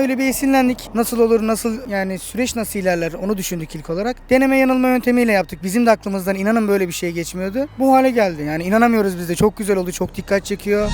öyle bir esinlendik. Nasıl olur, nasıl yani süreç nasıl ilerler onu düşündük ilk olarak. Deneme yanılma yöntemiyle yaptık. Bizim de aklımızdan inanın böyle bir şey geçmiyordu. Bu hale geldi. Yani inanamıyoruz biz de. Çok güzel oldu. Çok dikkat çekiyor.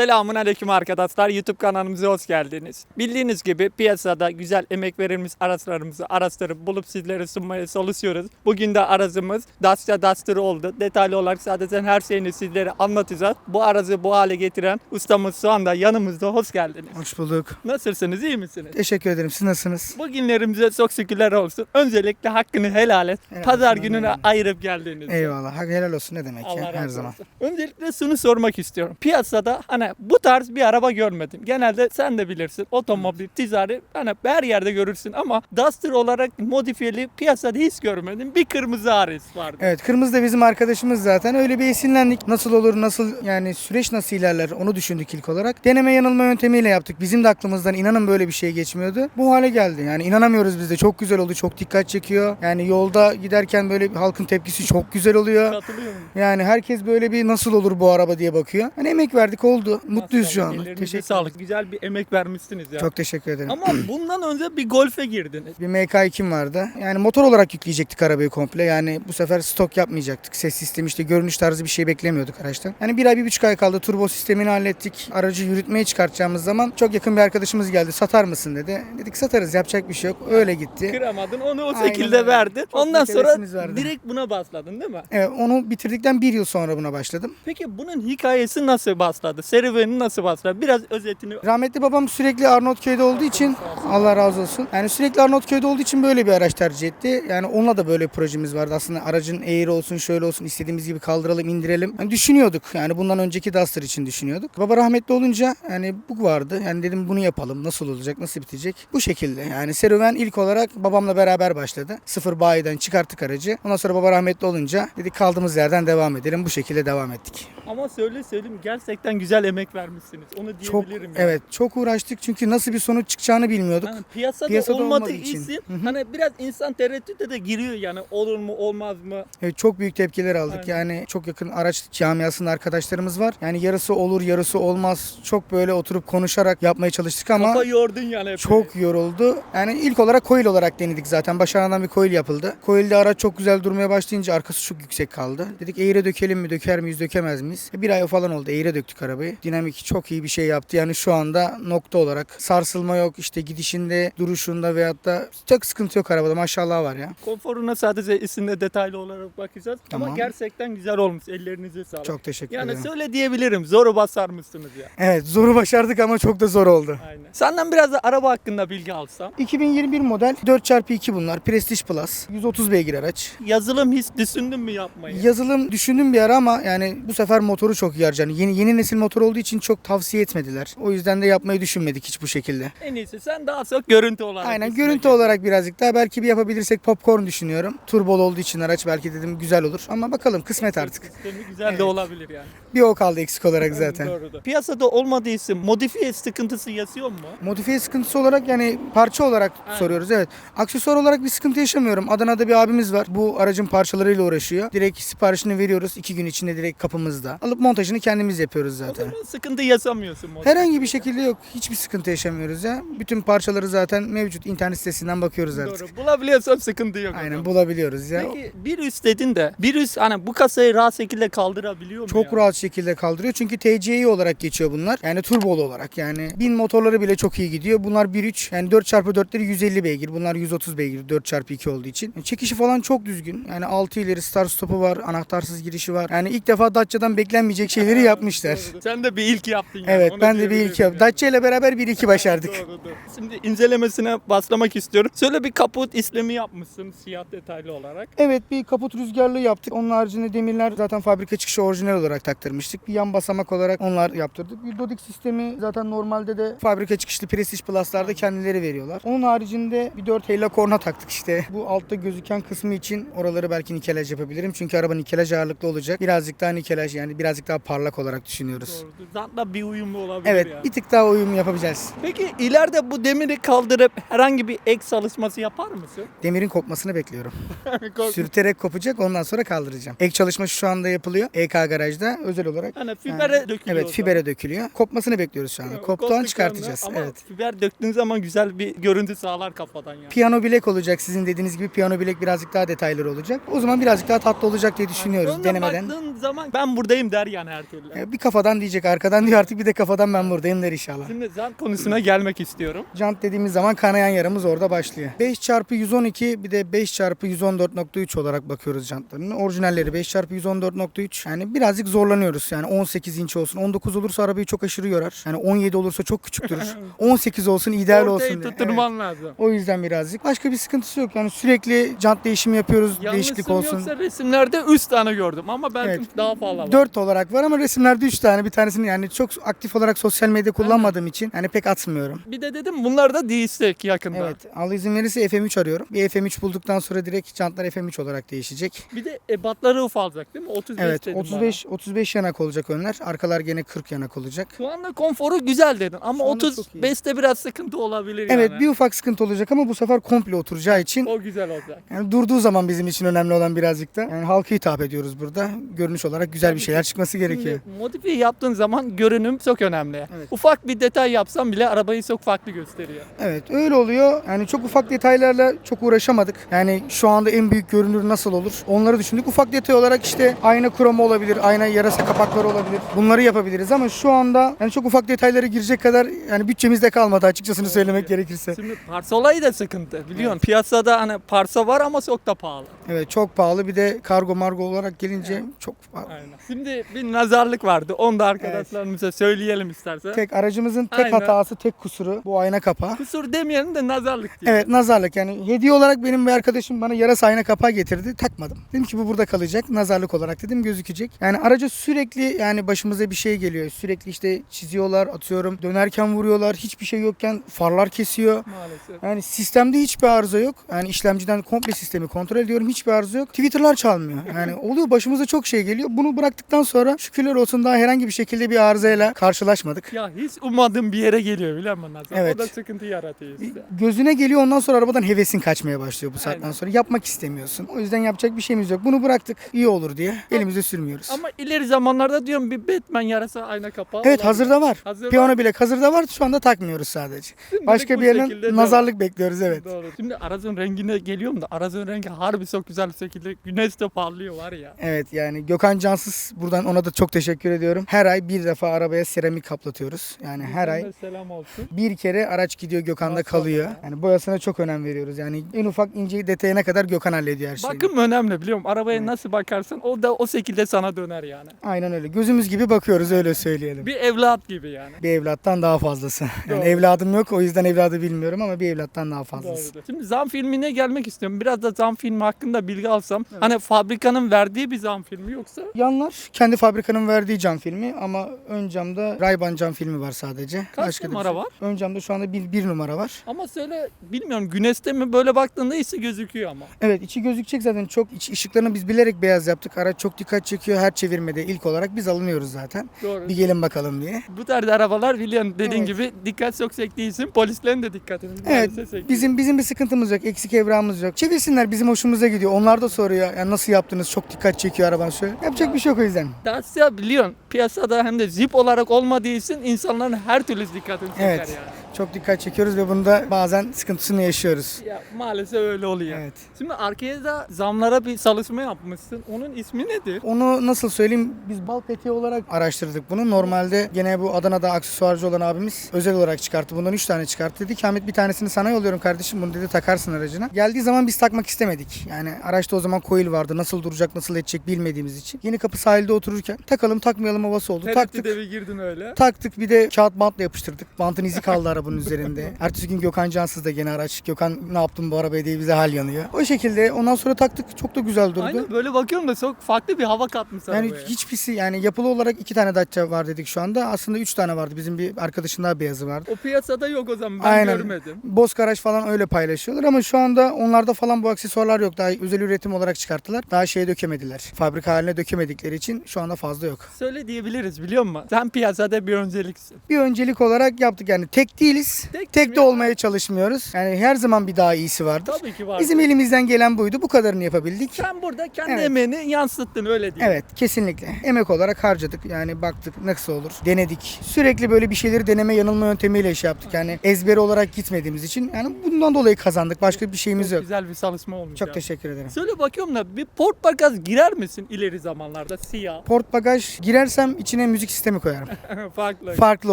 Selamun aleyküm arkadaşlar. YouTube kanalımıza hoş geldiniz. Bildiğiniz gibi piyasada güzel emek verilmiş araçlarımızı araştırıp bulup sizlere sunmaya çalışıyoruz. Bugün de aracımız Dacia Duster oldu. Detaylı olarak zaten her şeyini sizlere anlatacağız. Bu aracı bu hale getiren ustamız şu anda yanımızda. Hoş geldiniz. Hoş bulduk. Nasılsınız? iyi misiniz? Teşekkür ederim. Siz nasılsınız? Bugünlerimize çok şükürler olsun. Öncelikle hakkını helal et. Helal Pazar olsun, gününe öyle. ayırıp geldiğiniz. Eyvallah. Hak helal olsun ne demek Allah ya her olsun. zaman. Öncelikle şunu sormak istiyorum. Piyasada hani bu tarz bir araba görmedim. Genelde sen de bilirsin. Otomobil, ticari hani her yerde görürsün ama Duster olarak modifiyeli piyasada hiç görmedim. Bir kırmızı Ares vardı. Evet kırmızı da bizim arkadaşımız zaten. Öyle bir esinlendik. Nasıl olur, nasıl yani süreç nasıl ilerler onu düşündük ilk olarak. Deneme yanılma yöntemiyle yaptık. Bizim de aklımızdan inanın böyle bir şey geçmiyordu. Bu hale geldi. Yani inanamıyoruz biz de. Çok güzel oldu. Çok dikkat çekiyor. Yani yolda giderken böyle halkın tepkisi çok güzel oluyor. Katılıyor musun? Yani herkes böyle bir nasıl olur bu araba diye bakıyor. Hani emek verdik oldu. Mutluyuz şu anda. Teşekkür sağlık. Güzel bir emek vermişsiniz ya. Çok teşekkür ederim. Ama bundan önce bir Golf'e girdiniz. Bir MK2'm vardı. Yani motor olarak yükleyecektik arabayı komple. Yani bu sefer stok yapmayacaktık. Ses sistemi işte görünüş tarzı bir şey beklemiyorduk araçtan. Yani bir ay bir buçuk ay kaldı. Turbo sistemini hallettik. Aracı yürütmeye çıkartacağımız zaman çok yakın bir arkadaşımız geldi. Satar mısın dedi. Dedik satarız yapacak bir şey yok. Öyle gitti. Kıramadın onu o şekilde öyle. verdin. Çok Ondan sonra vardı. direkt buna başladın değil mi? Evet, onu bitirdikten bir yıl sonra buna başladım. Peki bunun hikayesi nasıl başladı? Serüveni nasıl başladı? Biraz özetini Rahmetli babam sürekli Arnavutköy'de olduğu için Allah razı olsun. Yani sürekli Arnavutköy'de olduğu için böyle bir araç tercih etti. Yani onunla da böyle bir projemiz vardı. Aslında aracın eğri olsun, şöyle olsun, istediğimiz gibi kaldıralım, indirelim. Yani düşünüyorduk. Yani bundan önceki Duster için düşünüyorduk. Baba rahmetli olunca yani bu vardı. Yani dedim bunu yapalım. Nasıl olacak, nasıl bitecek? Bu şekilde. Yani serüven ilk olarak babamla beraber başladı. Sıfır bayiden çıkarttık aracı. Ondan sonra baba rahmetli olunca dedik kaldığımız yerden devam edelim. Bu şekilde devam ettik. Ama söyle söyleyeyim gerçekten güzel emek vermişsiniz. Onu Çok diyebilirim. yani. evet çok uğraştık çünkü nasıl bir sonuç çıkacağını bilmiyorduk. Yani piyasada, Piyasada olmadığı olmadığı için. için Hı hı. hani biraz insan tereddütte de giriyor yani olur mu olmaz mı? Evet, çok büyük tepkiler aldık. Yani çok yakın araç camiasında arkadaşlarımız var. Yani yarısı olur, yarısı olmaz. Çok böyle oturup konuşarak yapmaya çalıştık ama Kafa yordun yani hep. çok yoruldu. Yani ilk olarak coil olarak denedik zaten. Başarılan bir coil yapıldı. Coil'de araç çok güzel durmaya başlayınca arkası çok yüksek kaldı. Dedik eğre dökelim mi, döker miyiz, dökemez miyiz? Bir ay falan oldu. Eğre döktük arabayı. Dinamik çok iyi bir şey yaptı. Yani şu anda nokta olarak sarsılma yok. işte gidişinde, duruşunda veyahut da çok sıkıntı yok arabada. Maşallah var ya. Konforuna sadece isimde detaylı olarak bakacağız. Ama Tamam. gerçekten güzel olmuş. Ellerinize sağlık. Çok teşekkür yani ederim. söyle diyebilirim. Zoru basar mısınız ya? Evet zoru başardık ama çok da zor oldu. Aynen. Senden biraz da araba hakkında bilgi alsam. 2021 model 4x2 bunlar. Prestige Plus. 130 beygir araç. Yazılım hiç düşündün mü yapmayı? Yazılım düşündüm bir ara ama yani bu sefer motoru çok iyi harcanıyor. Yeni, yeni nesil motor olduğu için çok tavsiye etmediler. O yüzden de yapmayı düşünmedik hiç bu şekilde. En iyisi sen daha çok görüntü olarak. Aynen görüntü gel. olarak birazcık daha belki bir yapabilirsek popcorn düşünüyorum. Turbolu olduğu için araç belki dedim güzel olur. Ama bakalım kısmet artık. Sistemi güzel Evet. de olabilir yani. Bir o kaldı eksik olarak zaten. Doğrudur. Piyasada olmadığı için modifiye sıkıntısı yaşıyor mu? Modifiye sıkıntısı olarak yani parça olarak Aynen. soruyoruz evet. Aksesuar olarak bir sıkıntı yaşamıyorum. Adana'da bir abimiz var. Bu aracın parçalarıyla uğraşıyor. Direkt siparişini veriyoruz. iki gün içinde direkt kapımızda. Alıp montajını kendimiz yapıyoruz O zaten. zaman sıkıntı yaşamıyorsun. modifiye. Herhangi bir şekilde yok. Hiçbir sıkıntı yaşamıyoruz ya. Bütün parçaları zaten mevcut. internet sitesinden bakıyoruz artık. Doğru. Bulabiliyorsan sıkıntı yok. o Aynen zaman. bulabiliyoruz ya. Peki bir üst dedin de bir üst hani bu kasayı rahat şekilde kaldırabiliyor mu Çok ya? rahat şekilde kaldırıyor. Çünkü TCI olarak geçiyor bunlar. Yani turbolu olarak yani. Bin motorları bile çok iyi gidiyor. Bunlar 1.3 yani 4x4'leri 150 beygir. Bunlar 130 beygir 4x2 olduğu için. Çekişi falan çok düzgün. Yani 6 ileri start stopu var. Anahtarsız girişi var. Yani ilk defa Dacia'dan beklenmeyecek şeyleri yapmışlar. Sen de de bir ilk yaptın yani. Evet onu ben de bir diyebilirim ilk yaptım. yani. Dacia ile beraber bir iki başardık. Doğru, doğru. Şimdi incelemesine başlamak istiyorum. Şöyle bir kaput işlemi yapmışsın siyah detaylı olarak. Evet bir kaput rüzgarlığı yaptık. Onun haricinde demirler zaten fabrika çıkışı orijinal olarak taktırmıştık. Bir yan basamak olarak onlar yaptırdık. Bir dodik sistemi zaten normalde de fabrika çıkışlı Prestige Plus'larda kendileri veriyorlar. Onun haricinde bir 4 heyla korna taktık işte. Bu altta gözüken kısmı için oraları belki nikelaj yapabilirim. Çünkü araba nikelaj ağırlıklı olacak. Birazcık daha nikelaj yani birazcık daha parlak olarak düşünüyoruz. Doğrudur. Zaten bir uyumlu olabilir Evet yani. bir tık daha uyum yapabileceğiz. Peki ileride bu demiri kaldırıp herhangi bir ek çalışması yapar mısın? Demirin kopmasını bekliyorum. Sürterek kopacak ondan sonra kaldıracağım. Ek çalışma şu anda yapılıyor. EK garajda özel olarak. Hani fibere Yani, dökülüyor. Evet fibere dökülüyor. Kopmasını bekliyoruz şu anda. zaman. Koptuğu an çıkartacağız. Ama Evet. fiber döktüğün zaman güzel bir görüntü sağlar kafadan yani. Piyano bilek olacak sizin dediğiniz gibi piyano bilek birazcık daha detayları olacak. O zaman birazcık daha tatlı olacak diye düşünüyoruz Önden denemeden. baktığın zaman ben buradayım der yani her türlü. Ee, Bir kafadan diyecek arkadan diyor artık bir de kafadan ben buradayım der inşallah. Şimdi zan konusuna gelmek istiyorum. Jant dediğimiz zaman kanayan yaramız orada başlıyor. 5 çarpı 112 bir de 5 çarpı 114.3 olarak bakıyoruz jantlarının. Orijinalleri 5 çarpı 114.3 yani birazcık zorlanıyoruz. Yani 18 inç olsun 19 olursa arabayı çok aşırı yorar. Yani 17 olursa çok küçük durur. 18 olsun ideal Ortayı olsun. diye. Tutturman lazım. O yüzden birazcık. Başka bir sıkıntısı yok. Yani sürekli jant değişimi yapıyoruz. değişiklik Yanlışım olsun. yoksa resimlerde 3 tane gördüm ama belki Evet. Daha fazla var. 4 olarak var ama resimlerde 3 tane. Bir tanesini yani çok aktif olarak sosyal medya kullanmadığım için yani pek atmıyorum. Bir de dedim bunlar da değişecek yakında. Evet. Allah izin verirse FM3 arıyorum. Bir FM3 bulduktan sonra direkt jantlar FM3 olarak değişecek. Bir de ebatları ufalacak değil mi? 35 Evet. dedim 35 35 yanak olacak önler. Arkalar gene 40 yanak olacak. bana. Şu anda konforu güzel dedin ama Şu anda çok iyi. 35'te biraz sıkıntı olabilir Evet, yani. bir ufak sıkıntı olacak ama bu sefer komple oturacağı için O güzel olacak. yani durduğu zaman bizim için önemli olan birazcık da yani halka hitap ediyoruz burada. Görünüş olarak güzel bir şeyler çıkması gerekiyor. Şimdi modifiye yaptığın zaman görünüm çok önemli. Evet. Ufak bir detay yapsam bile arabayı çok farklı gösteriyor. Evet öyle oluyor. Yani çok ufak detaylarla çok uğraşamadık. Yani şu anda en büyük görünür nasıl olur? Onları düşündük. Ufak detay olarak işte ayna kromu olabilir, ayna yarasa kapakları olabilir. Bunları yapabiliriz ama şu anda yani çok ufak detaylara girecek kadar yani bütçemizde kalmadı açıkçasını söylemek gerekirse. Şimdi parça olayı da sıkıntı. Biliyorsun piyasada hani parça var ama çok da pahalı. Evet çok pahalı bir de kargo margo olarak gelince çok Aynen. Şimdi bir nazarlık vardı. Onu da arkadaşlarımıza söyleyelim istersen. Tek aracımızın tek Aynen. hatası, tek kusuru bu ayna kapağı. Kusur demeyelim de nazarlık diye. Evet nazarlık yani hediye olarak benim bir arkadaşım bana yarasa ayna kapağı getirdi takmadım. Dedim ki bu burada kalacak nazarlık olarak dedim gözükecek. Yani araca sürekli yani başımıza bir şey geliyor. Sürekli işte çiziyorlar atıyorum dönerken vuruyorlar hiçbir şey yokken farlar kesiyor. Maalesef. Yani sistemde hiçbir arıza yok. Yani işlemciden komple sistemi kontrol ediyorum. Hiçbir arıza yok. Twitter'lar çalmıyor. Yani oluyor başımıza çok şey geliyor. Bunu bıraktıktan sonra şükürler olsun daha herhangi bir şekilde bir arızayla karşılaşmadık. Ya hiç ummadığım bir yere geliyor biliyor musun? Evet. O da sıkıntı yaratıyor işte. Gözüne geliyor ondan sonra arabadan hevesin kaçmaya başlıyor bu saatten Aynen. sonra. Yapmak istemiyorsun. O yüzden yapacak bir şeyimiz yok. Bunu bıraktık. iyi olur diye elimizde sürmüyoruz. Ama ileri zamanlarda diyorum bir Batman yarasa ayna kapağı evet olabilir. hazırda var. Hazırda Piyano bilek hazırda var. Şu anda takmıyoruz sadece. Şimdilik Başka bir yerden nazarlık bekliyoruz evet. Doğru. Şimdi aracın rengine geliyorum da aracın rengi harbi çok güzel bir şekilde güneş de parlıyor var ya. Evet yani Gökhan Cansız buradan ona da çok teşekkür ediyorum. Her ay bir defa arabaya seramik kaplatıyoruz. Yani her ay Selam olsun. bir kere araç gidiyor Gökhan'da kalıyor. ya. Yani boyasına çok önem veriyoruz. Yani en ufak ince detayına kadar Gökhan hallediyor her şeyi. Bakım önemli biliyorum. Arabaya nasıl bakarsan o da o şekilde sana döner yani. Aynen öyle. Gözümüz gibi bakıyoruz öyle söyleyelim. Bir evlat gibi yani. Bir evlattan daha fazlası. Yani Doğru. evladım yok o yüzden evladı bilmiyorum ama bir evlattan daha fazlası. Doğrudur. Şimdi zam filmine gelmek istiyorum. Biraz da zam filmi hakkında bilgi alsam. Hani fabrikanın verdiği bir zam filmi yoksa Yanlar kendi fabrikanın verdiği cam filmi ama ön camda Ray-Ban cam filmi var sadece. Kaç da bir numara şey- var? Ön camda şu anda bir, bir numara var. ama söyle bilmiyorum güneşte mi böyle baktığında ise gözüküyor ama. Evet içi gözükecek zaten çok iç ışıklarını biz bilerek beyaz yaptık. Araç çok dikkat çekiyor her çevirmede ilk olarak biz alınıyoruz zaten. Doğru. Bir gelin bakalım diye. Bu tarz arabalar biliyorsun dediğin Evet. gibi dikkat çok çektiği için polislerin de dikkatini Evet bizim bizim bir sıkıntımız yok. Eksik evrağımız yok. Çevirsinler bizim hoşumuza gidiyor. Onlar da soruyor. Yani nasıl yaptınız? Çok dikkat çekiyor araban şöyle. Yapacak bir şey yok o yüzden. Dacia biliyorsun piyasada hem de Jeep olarak olmadığı için insanların her türlü dikkatini çeker Evet. yani. Çok dikkat çekiyoruz ve bunda bazen sıkıntısını yaşıyoruz. Ya maalesef öyle oluyor. Evet. Şimdi arkaya da zamlara bir çalışma yapmışsın. Onun ismi nedir? Onu nasıl söyleyeyim? Biz bal peteği olarak araştırdık bunu. Normalde gene bu Adana'da aksesuarcı olan abimiz özel olarak çıkarttı. Bundan 3 tane çıkarttı. Dedi ki Ahmet bir tanesini sana yolluyorum kardeşim. Bunu dedi takarsın aracına. Geldiği zaman biz takmak istemedik. Yani araçta o zaman coil vardı. Nasıl duracak, nasıl edecek bilmediğimiz için. Yeni kapı sahilde otururken takalım takmayalım havası oldu. Taktık. Tereddüde bir girdin öyle. Taktık bir de kağıt bantla yapıştırdık. Bantın izi kaldı arabanın üzerinde. Ertesi gün Gökhan Cansız da gene araç. Gökhan ne yaptın bu arabaya diye bize hal yanıyor. O şekilde ondan sonra taktık. Çok da güzel durdu. Aynen böyle bakıyorum da çok farklı bir hava katmış Yani arabaya. hiç pisi yani yapılı olarak iki tane Dacia var dedik şu anda. Aslında üç tane vardı. Bizim bir arkadaşın daha beyazı vardı. O piyasada yok o zaman ben Aynen. görmedim. Bozkaraş falan öyle paylaşıyorlar ama şu anda onlarda falan bu aksesuarlar yok. Daha özel üretim olarak çıkarttılar. Daha şeye dökemediler. Fabrika haline dökemedikleri için şu anda fazla yok. Söyle diyebiliriz biliyor musun? Sen piyasada bir önceliksin. Bir öncelik olarak yaptık yani tek değiliz. Tek Tek de ya? olmaya çalışmıyoruz. Yani her zaman bir daha iyisi vardır. Tabii ki var. Bizim elimizden gelen buydu. Bu kadarını yapabildik. Sen burada kendi Evet. emeğini yansıttın öyle diyeyim. Evet kesinlikle. Emek olarak harcadık. Yani baktık nasıl olur. Denedik. Sürekli böyle bir şeyleri deneme yanılma yöntemiyle şey yaptık. Yani ezberi olarak gitmediğimiz için. Yani bundan dolayı kazandık. Başka bir şeyimiz Çok yok. güzel bir çalışma olmuş. Çok ya. teşekkür ederim. Söyle bakıyorum da bir port bagaj girer misin ileri zamanlarda siyah? Port bagaj girersem içine müzik sistemi koyarım. Farklı. Farklı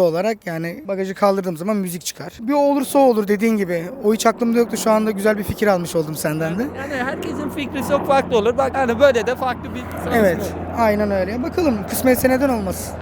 olarak yani bagajı kaldırdığım zaman müzik çıkar. Bir o olursa o olur dediğin gibi. O hiç aklımda yoktu. Şu anda güzel bir fikir almış oldum senden de. Yani herkesin fikri çok farklı olur. Bak hani böyle de farklı bir Evet. olur. Aynen öyle. Bakalım kısmetse neden olmasın.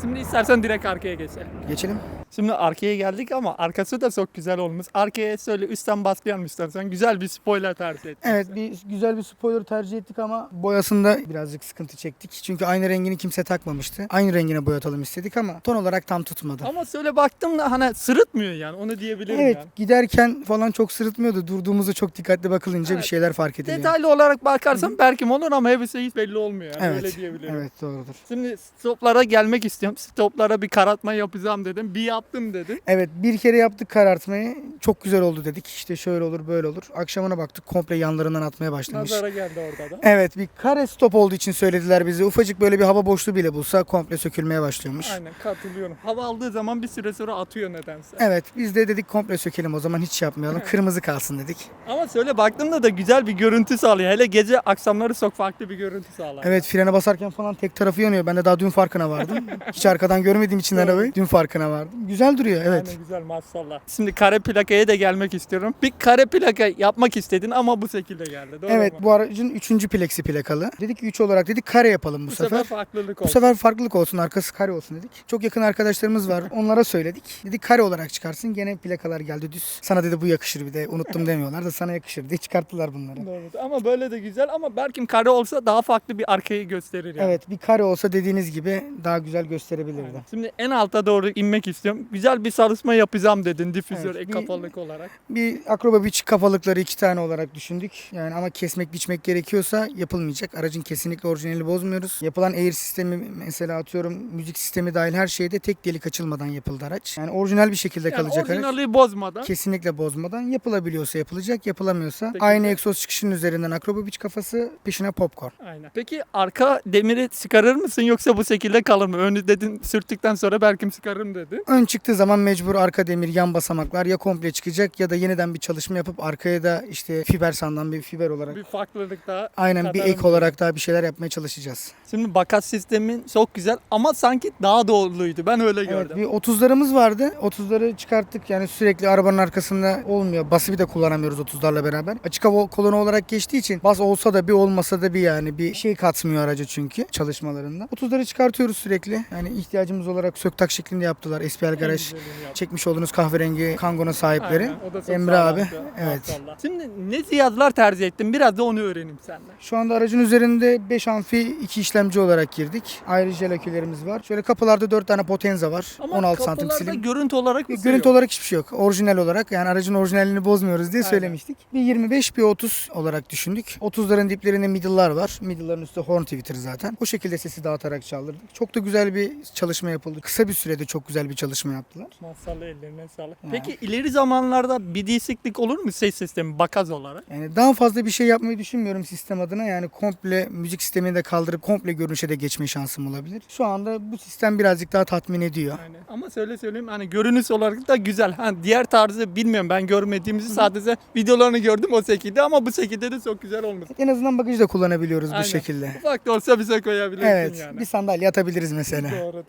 Şimdi istersen direkt arkaya geçelim. Geçelim. Şimdi arkaya geldik ama arkası da çok güzel olmuş. Arkaya söyle üstten başlayalım istersen. Güzel bir spoiler tercih ettin. Evet bir güzel bir spoiler tercih ettik ama boyasında birazcık sıkıntı çektik. Çünkü aynı rengini kimse takmamıştı. Aynı rengine boyatalım istedik ama ton olarak tam tutmadı. Ama söyle baktım da hani sırıtmıyor yani onu diyebilirim Evet yani. giderken falan çok sırıtmıyordu. Durduğumuzda çok dikkatli bakılınca Evet. bir şeyler fark ediliyor. Detaylı olarak bakarsan belki olur ama hepsi hiç belli olmuyor yani öyle Evet. diyebilirim. Evet doğrudur. Şimdi stoplara gelmek istiyorum. Stoplara bir karartma yapacağım dedim. Bir yaptım dedim. Evet bir kere yaptık karartmayı. Çok güzel oldu dedik. İşte şöyle olur böyle olur. Akşamına baktık komple yanlarından atmaya başlamış. Nazara geldi orada da. Evet bir kare stop olduğu için söylediler bize. Ufacık böyle bir hava boşluğu bile bulsa komple sökülmeye başlıyormuş. Aynen katılıyorum. Hava aldığı zaman bir süre sonra atıyor nedense. Evet biz de dedik komple sökelim o zaman hiç yapmayalım. Kırmızı kalsın dedik. Ama söyle baktığımda da güzel bir görüntü sağlıyor. Hele gece akşamları çok farklı bir görüntü sağlar. Evet frene basarken falan tek tarafı yanıyor. Ben de daha dün farkına vardım. Hiç arkadan görmediğim için arabayı dün farkına vardım. Güzel duruyor evet. Aynen güzel maşallah. Şimdi kare plakaya da gelmek istiyorum. Bir kare plaka yapmak istedin ama bu şekilde geldi. Doğru Evet mu? bu aracın 3. plexi plakalı. Dedik ki 3 olarak dedik kare yapalım bu, bu sefer. sefer farklılık Bu oldu. sefer farklılık olsun arkası kare olsun dedik. Çok yakın arkadaşlarımız var. Onlara söyledik. Dedik kare olarak çıkarsın. Gene plakalar geldi düz. Sana dedi bu yakışır bir de. Unuttum demiyorlar da sana yakışır diye çıkarttılar bunları. Doğru. Ama böyle de güzel ama belki kare olsa daha farklı bir arkayı gösterir yani. Evet bir kare olsa dediğiniz gibi daha güzel gösterebilirdi. Şimdi en alta doğru inmek istiyorum. Güzel bir çalışma yapacağım dedin difüzör Evet, ek bir- kapalık olarak. Bir akroba biç kafalıkları iki tane olarak düşündük. Yani ama kesmek biçmek gerekiyorsa yapılmayacak. Aracın kesinlikle orijinali bozmuyoruz. Yapılan air sistemi mesela atıyorum müzik sistemi dahil her şeyde tek delik açılmadan yapıldı araç. Yani orijinal bir şekilde Yani kalacak araç. orijinali bozmadan. Kesinlikle bozmadan yapılabiliyorsa yapılacak, yapılamıyorsa Peki. aynı egzoz çıkışının üzerinden akroba biç kafası peşine popcorn. Aynen. Peki arka demiri çıkarır mısın yoksa bu şekilde kalır mı? Önü dedin sürttükten sonra belki çıkarırım dedi. Ön çıktığı zaman mecbur arka demir yan basamaklar ya komple çıkacak ya da yeniden bir çalışma yapıp arkaya da işte fiber sandan bir fiber olarak Bir farklılık daha. aynen bir ek olarak daha bir şeyler yapmaya çalışacağız. Şimdi bakat sistemin çok güzel ama sanki daha doğruluydu. Ben öyle Evet gördüm. bir 30'larımız vardı. 30'ları çıkarttık. Yani sürekli arabanın arkasında olmuyor. Bası bir de kullanamıyoruz 30'larla beraber. Açık hava kolonu olarak geçtiği için bas olsa da bir olmasa da bir yani bir şey katmıyor araca çünkü çalışmalarında. 30'ları çıkartıyoruz sürekli. Yani ihtiyacımız olarak söktak şeklinde yaptılar. SPL Garaj yaptı. çekmiş olduğunuz kahverengi Kango'nun sahipleri. Aynen, o da çok Emre abi. sağlamdı. Evet. Maşallah. Şimdi ne cihazlar tercih ettin? Biraz da onu öğreneyim senden. Şu anda aracın üzerinde 5 amfi 2 işlemci olarak girdik. Ayrı jel akülerimiz var. Şöyle kapılarda 4 tane potenza var. Ama 16 santim kapılarda silim. görüntü olarak bir şey Görüntü olarak hiçbir şey yok. Orijinal olarak yani aracın orijinalini bozmuyoruz diye Aynen. söylemiştik. Bir 25 bir 30 olarak düşündük. 30'ların diplerinde middle'lar var. Middle'ların üstü horn tweeter zaten. O şekilde sesi dağıtarak çaldırdık. Çok da güzel bir çalışma yapıldı. Kısa bir sürede çok güzel bir çalışma çalışma yaptılar. Maşallah ellerine sağlık. Ya. Peki ileri zamanlarda bir değişiklik olur mu ses sistemi bakaz olarak? Yani daha fazla bir şey yapmayı düşünmüyorum sistem adına. Yani komple müzik sistemini de kaldırıp komple görünüşe de geçme şansım olabilir. Şu anda bu sistem birazcık daha tatmin ediyor. Yani ama söyle söyleyeyim hani görünüş olarak da güzel. Ha, diğer tarzı bilmiyorum ben görmediğimizi sadece videolarını gördüm o şekilde ama bu şekilde de çok güzel olmuş. En azından bagajı da kullanabiliyoruz Aynen. bu şekilde. Ufak da olsa bize koyabilirsin Evet, yani. bir sandalye atabiliriz mesela. Doğru.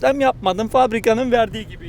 İşlem yapmadım fabrikanın verdiği gibi.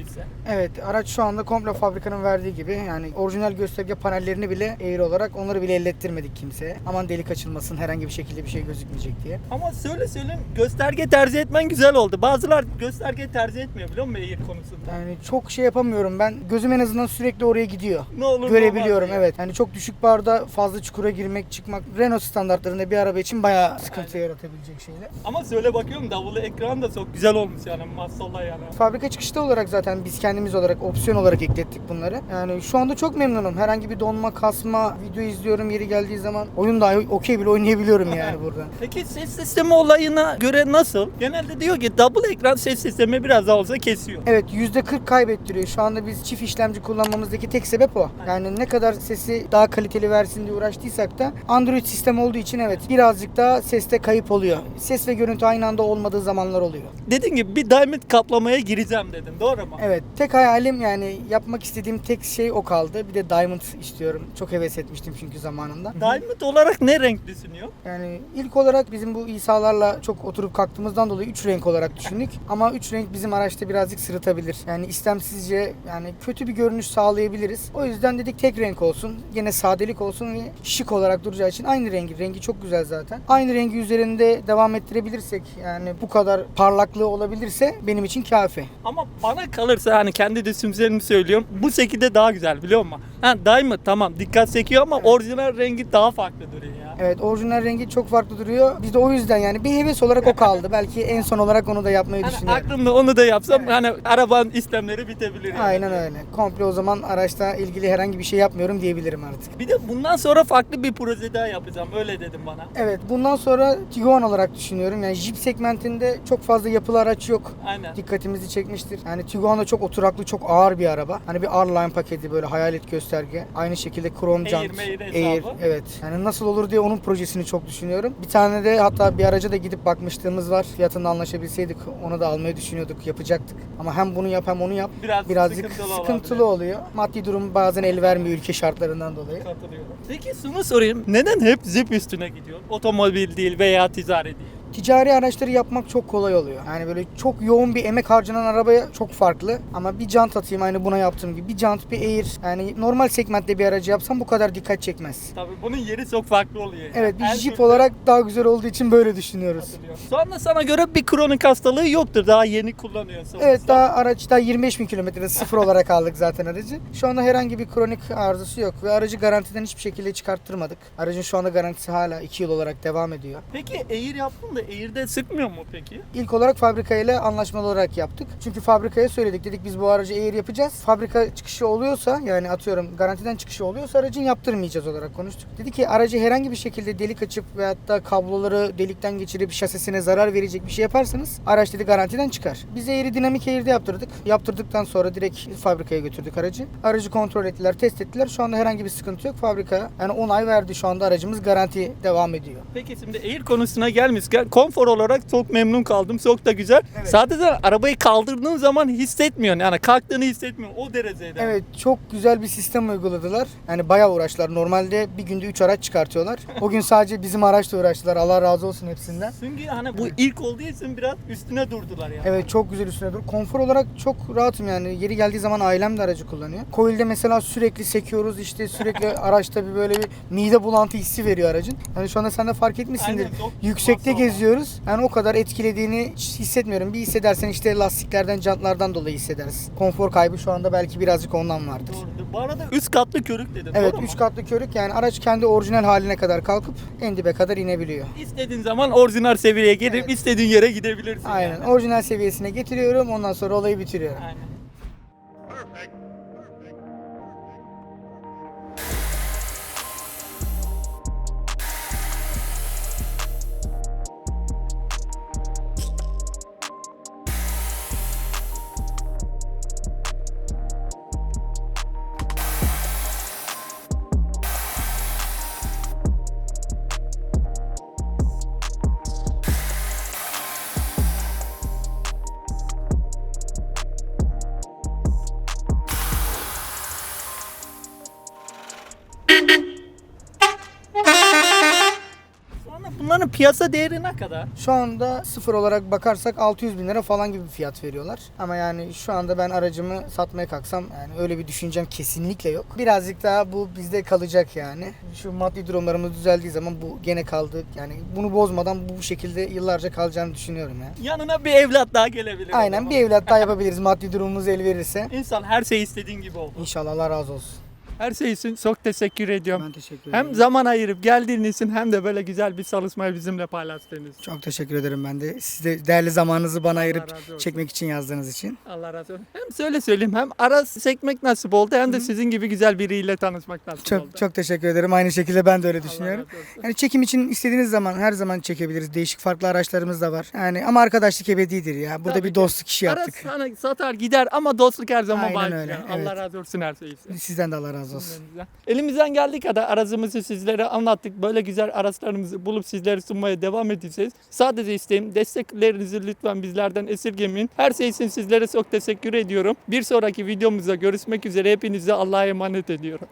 Evet araç şu anda komple fabrikanın verdiği gibi yani orijinal gösterge panellerini bile eğri olarak onları bile ellettirmedik kimseye. Aman delik açılmasın herhangi bir şekilde bir şey gözükmeyecek diye. Ama söyle söyleyeyim gösterge tercih etmen güzel oldu. Bazılar gösterge tercih etmiyor biliyor musun eğir konusunda? Yani çok şey yapamıyorum ben. Gözüm en azından sürekli oraya gidiyor. Ne olur ne Görebiliyorum diye. evet. Yani çok düşük barda fazla çukura girmek çıkmak Renault standartlarında bir araba için bayağı sıkıntı yaratabilecek şeyler. Ama söyle bakıyorum davulu ekran da çok güzel olmuş yani maşallah yani. Fabrika çıkışta olarak zaten biz kendimiz olarak opsiyon olarak eklettik bunları. Yani şu anda çok memnunum. Herhangi bir donma, kasma, video izliyorum yeri geldiği zaman. Oyun dahi okey bile oynayabiliyorum yani burada. Peki ses sistemi olayına göre nasıl? Genelde diyor ki double ekran ses sistemi biraz daha olsa kesiyor. Evet %40 kaybettiriyor. Şu anda biz çift işlemci kullanmamızdaki tek sebep o. Yani ne kadar sesi daha kaliteli versin diye uğraştıysak da Android sistem olduğu için evet birazcık daha seste kayıp oluyor. Ses ve görüntü aynı anda olmadığı zamanlar oluyor. Dedin gibi bir diamond kaplamaya gireceğim dedin doğru mu? Evet tek hayalim yani yapmak istediğim tek şey o kaldı. Bir de Diamond istiyorum. Çok heves etmiştim çünkü zamanında. Diamond olarak ne renk düşünüyor? Yani ilk olarak bizim bu İsa'larla çok oturup kalktığımızdan dolayı 3 renk olarak düşündük. Ama 3 renk bizim araçta birazcık sırıtabilir. Yani istemsizce yani kötü bir görünüş sağlayabiliriz. O yüzden dedik tek renk olsun. Yine sadelik olsun ve şık olarak duracağı için aynı rengi. Rengi çok güzel zaten. Aynı rengi üzerinde devam ettirebilirsek yani bu kadar parlaklığı olabilirse benim için kafi. Ama bana kalırsa hani kendi düşüncelerimi söylüyorum. Bu şekilde daha güzel biliyor musun? Ha diamond tamam dikkat çekiyor ama orijinal rengi daha farklı duruyor ya. Evet orijinal rengi çok farklı duruyor. Biz de o yüzden yani bir heves olarak o kaldı. Belki en son olarak onu da yapmayı Hani düşünüyorum. aklımda onu da yapsam hani arabanın işlemleri bitebilir. yani. Aynen öyle. Komple o zaman araçla ilgili herhangi bir şey yapmıyorum diyebilirim artık. Bir de bundan sonra farklı bir proje daha yapacağım. Öyle dedim bana. Evet bundan sonra Tiguan olarak düşünüyorum. Yani Jeep segmentinde çok fazla yapılı araç yok. Aynen. Dikkatimizi çekmiştir. Yani Tiguan da çok oturaklı, çok ağır bir araba. Hani bir R-Line paketi böyle hayalet gösterge. Aynı şekilde krom Air, jant. Mair Air, hesabı. evet. Yani nasıl olur diye onun projesini çok düşünüyorum. Bir tane de hatta bir araca da gidip bakmışlığımız var. Fiyatında anlaşabilseydik onu da almayı düşünüyorduk, yapacaktık. Ama hem bunu yap hem onu yap. Biraz Birazcık sıkıntılı sıkıntılı, oluyor. Maddi durum bazen el vermiyor ülke şartlarından dolayı. Katılıyorum. Peki şunu sorayım. Neden hep zip üstüne gidiyor? Otomobil değil veya ticari değil. Ticari araçları yapmak çok kolay oluyor. Yani böyle çok yoğun bir emek harcanan arabaya çok farklı. Ama bir jant atayım aynı buna yaptığım gibi. Bir jant, bir air. Yani normal segmentte bir aracı yapsam bu kadar dikkat çekmez. Tabii bunun yeri çok farklı oluyor. yani. Evet bir Jeep türlü olarak daha güzel olduğu için böyle düşünüyoruz. Sonra sana göre bir kronik hastalığı yoktur. Daha yeni kullanıyorsun. Evet daha araç daha 25 bin kilometrede sıfır olarak aldık zaten aracı. Şu anda herhangi bir kronik arızası yok ve aracı garantiden hiçbir şekilde çıkarttırmadık. Aracın şu anda garantisi hala 2 yıl olarak devam ediyor. Peki Air yaptın da Air'de sıkmıyor mu peki? İlk olarak fabrika ile anlaşmalı olarak yaptık. Çünkü fabrikaya söyledik. Dedik biz bu aracı Air yapacağız. Fabrika çıkışı oluyorsa yani atıyorum garantiden çıkışı oluyorsa aracın yaptırmayacağız olarak konuştuk. Dedi ki aracı herhangi bir şekilde delik açıp veyahut da kabloları delikten geçirip şasisine zarar verecek bir şey yaparsanız araç dedi garantiden çıkar. Biz Air'i dinamik Air'de yaptırdık. Yaptırdıktan sonra direkt fabrikaya götürdük aracı. Aracı kontrol ettiler, test ettiler. Şu anda herhangi bir sıkıntı yok. Fabrika yani onay verdi. Şu anda aracımız garanti devam ediyor. Peki şimdi Air konusuna gelmişken konfor olarak çok memnun kaldım. Çok da güzel. Evet. Sadece arabayı kaldırdığın zaman hissetmiyorsun. Yani kalktığını hissetmiyorsun. O derecede. Evet çok güzel bir sistem uyguladılar. Yani bayağı uğraştılar. Normalde bir günde 3 araç çıkartıyorlar. O gün sadece bizim araçla uğraştılar. Allah razı olsun hepsinden. Çünkü hani bu ilk olduğu için biraz üstüne durdular yani. Evet çok güzel üstüne dur. Konfor olarak çok rahatım yani. Yeri geldiği zaman ailem de aracı kullanıyor. Coil'de mesela sürekli sekiyoruz işte sürekli araçta bir böyle bir mide bulantı hissi veriyor aracın. Yani şu anda sen de fark etmişsindir. Aynen, çok Yüksekte masa geziyoruz. Yani o kadar etkilediğini hissetmiyorum. Bir hissedersen işte lastiklerden, jantlardan dolayı hissedersin. Konfor kaybı şu anda belki birazcık ondan vardır. Doğrudur. Bu arada üst katlı körük dedin. Evet doğru mu? 3 katlı körük yani araç kendi orijinal haline kadar kalkıp en dibe kadar inebiliyor. İstediğin zaman orijinal seviyeye gelip Evet. istediğin yere gidebilirsin. Aynen yani. orijinal seviyesine getiriyorum ondan sonra olayı bitiriyorum. Aynen. Bunların piyasa değeri ne kadar? Şu anda sıfır olarak bakarsak 600 bin lira falan gibi bir fiyat veriyorlar. Ama yani şu anda ben aracımı satmaya kalksam yani öyle bir düşüncem kesinlikle yok. Birazcık daha bu bizde kalacak yani. Şu maddi durumlarımız düzeldiği zaman bu gene kaldı. Yani bunu bozmadan bu, şekilde yıllarca kalacağını düşünüyorum yani. Yanına bir evlat daha gelebilir. Aynen bir evlat daha yapabiliriz maddi durumumuz el verirse. İnsan her şey istediğin gibi oldu. İnşallah Allah razı olsun. Her şey için çok teşekkür ediyorum. Ben teşekkür ederim. Hem zaman ayırıp geldiğiniz için hem de böyle güzel bir çalışmayı bizimle paylaştığınız için. Çok teşekkür ederim ben de. Siz de değerli zamanınızı bana ayırıp razı olsun. çekmek için yazdığınız için. Allah razı olsun. Hem söyle söyleyeyim hem ara çekmek nasip oldu hem de sizin gibi güzel biriyle tanışmak nasip oldu. Çok çok teşekkür ederim. Aynı şekilde ben de öyle düşünüyorum. razı olsun. Yani çekim için istediğiniz zaman her zaman çekebiliriz. Değişik farklı araçlarımız da var. Yani ama arkadaşlık ebedidir ya. Burada Tabii bir dostluk işi Ara yaptık. sana satar gider ama dostluk her zaman Aynen var. öyle, Allah evet. razı olsun her şey için. Sizden de Allah razı olsun. Elimizden geldiği kadar arazımızı sizlere anlattık. Böyle güzel araçlarımızı bulup sizlere sunmaya devam edeceğiz. Sadece isteğim desteklerinizi lütfen bizlerden esirgemeyin. Her şey için sizlere çok teşekkür ediyorum. Bir sonraki videomuzda görüşmek üzere. Hepinize Allah'a emanet ediyorum.